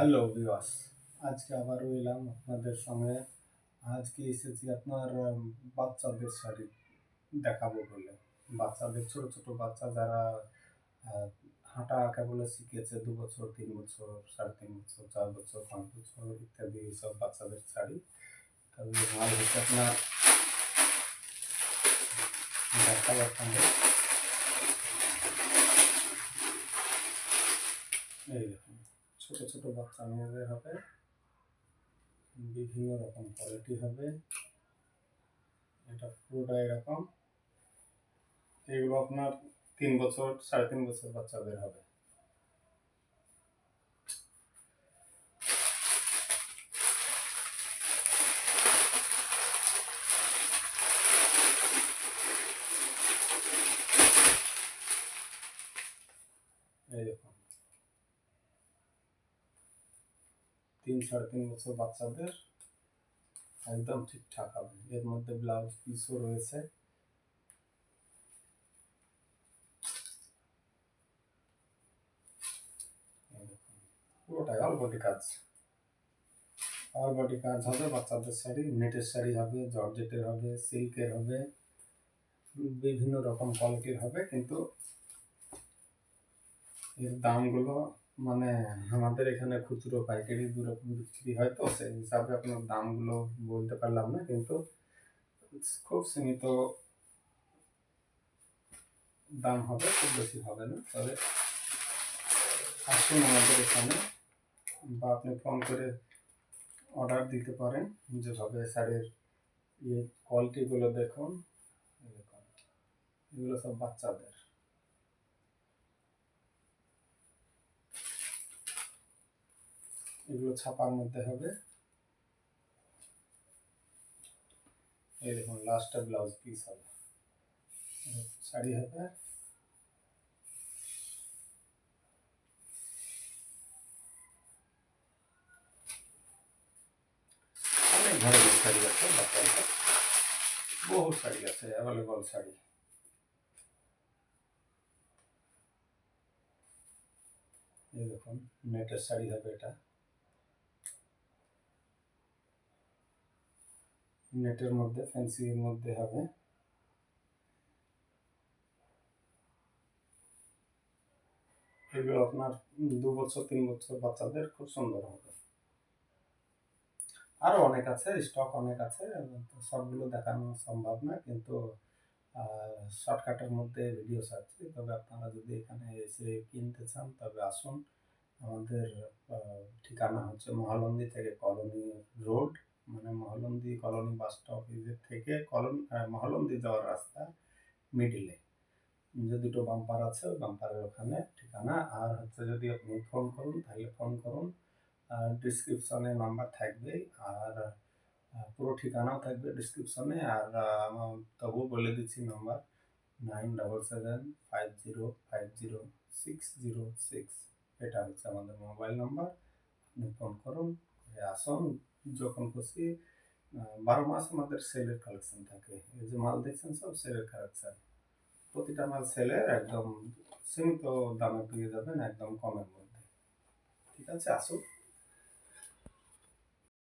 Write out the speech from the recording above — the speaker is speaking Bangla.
হ্যালো ভিউয়ার্স, আজকে আবারও এলাম আপনাদের সঙ্গে আজকে এসেছি আপনার বাচ্চাদের শাড়ি দেখাবো বলে। বাচ্চাদের, ছোট ছোট বাচ্চা যারা হাঁটা আঁকা বলে শিখেছে, দু বছর, তিন বছর, সাড়ে তিন বছর, চার বছর, পাঁচ বছর ইত্যাদি সব বাচ্চাদের শাড়ি। তবে হচ্ছে আপনার, দেখাবো আপনাদের। এই দেখুন। ছোট ছোট বাচ্চা মেয়েদের হবে। বিভিন্ন রকম কোয়ালিটি হবে। এটা পুরোটা এরকম। এগুলো আপনার তিন বছর, সাড়ে তিন বছর বাচ্চাদের হবে। এই দেখুন। তিন সাড়ে তিন বছর বাচ্চাদের একদম ঠিকঠাক হবে। এর মধ্যে ব্লাউজ পিসও রয়েছে। পুরোটাই কাজ অল বডি কাজ হবে, বাচ্চাদের শাড়ি, নেটের শাড়ি হবে, জর্জেটের হবে, সিল্কের হবে, বিভিন্ন রকম কোয়ালিটির হবে, কিন্তু এর দামগুলো মানে আমাদের এখানে খুচরো পাইকারি দুরকম বিক্রি হয় তো, সেই হিসাবে আপনার দামগুলো বলতে পারলাম না, কিন্তু খুব সীমিত দাম হবে, খুব বেশি হবে না। তবে আসুন আমাদের এখানে বা আপনি ফোন করে অর্ডার দিতে পারেন, যেভাবে শাড়ির ইয়ে কোয়ালিটিগুলো দেখুন এগুলো সব বাচ্চাদের। এগুলো ছাপার মধ্যে হবে। এই দেখুন লাস্টটা ব্লাউজ পিস হবে। এটা শাড়ি হবে। অনেক ধরনের শাড়ি আছে, বাচ্চাদের। বহু শাড়ি আছে অ্যাভেলেবল শাড়ি। এই দেখুন নেটের শাড়ি হবে এটা। নেটের মধ্যে ফ্যান্সির মধ্যে হবে। এগুলো আপনার দু বছর, তিন বছর বাচ্চাদের খুব সুন্দর হবে। আরও অনেক আছে স্টক অনেক আছে সবগুলো দেখানো সম্ভব না, কিন্তু শর্টকাটের মধ্যে ভিডিও ছাড়ছি তবে আপনারা যদি এখানে এসে কিনতে চান, তবে আসুন। আমাদের ঠিকানা হচ্ছে মহালন্দি থেকে কলোনি রোড মানে মহলন্দি কলোনি বাস স্টপেজের থেকে কলন মহলন্দি যাওয়ার রাস্তা মিডিলে যে দুটো বাম্পার আছে, ওই বাম্পারের ওখানে ঠিকানা। আর হচ্ছে যদি আপনি ফোন করুন, তাহলে ফোন করুন। ডিসক্রিপশনে নাম্বার থাকবে। আর পুরো ঠিকানাও থাকবে ডিসক্রিপশনে আর তবুও বলে দিচ্ছি number nine double seven five zero five zero six zero six এটা হচ্ছে আমাদের মোবাইল নাম্বার আপনি ফোন করুন আসুন। যখন খুশি বারো মাস আমাদের সেলের কালেকশন থাকে। এই যে মাল দেখছেন সব সেলের কালেকশন প্রতিটা মাল সেলের একদম সীমিত দামে পেয়ে যাবেন, একদম কমের মধ্যে। ঠিক আছে আসুন